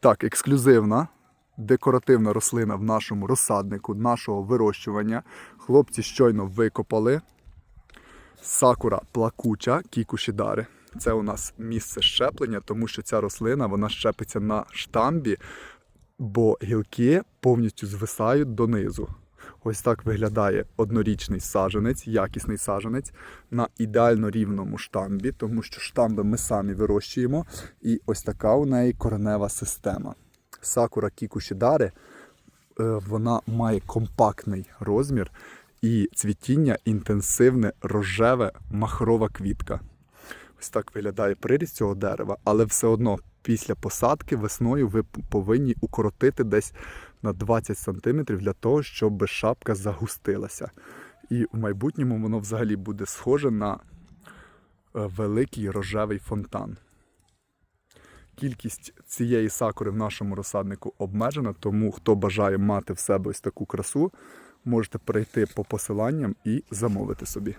Так, ексклюзивна декоративна рослина в нашому розсаднику нашого вирощування. Хлопці щойно викопали. Сакура плакуча кікушідари. Це у нас місце щеплення, тому що ця рослина вона щепиться на штамбі, бо гілки повністю звисають донизу. Ось так виглядає однорічний саженець, якісний саженець на ідеально рівному штамбі, тому що штамби ми самі вирощуємо, і ось така у неї коренева система. Сакура кікушідари е, вона має компактний розмір і цвітіння інтенсивне рожеве махрова квітка. Ось так виглядає приріст цього дерева, але все одно після посадки весною ви повинні укоротити десь на 20 см для того, щоб шапка загустилася. І в майбутньому воно взагалі буде схоже на е, великий рожевий фонтан. Кількість цієї сакури в нашому розсаднику обмежена, тому хто бажає мати в себе ось таку красу, можете перейти по посиланням і замовити собі.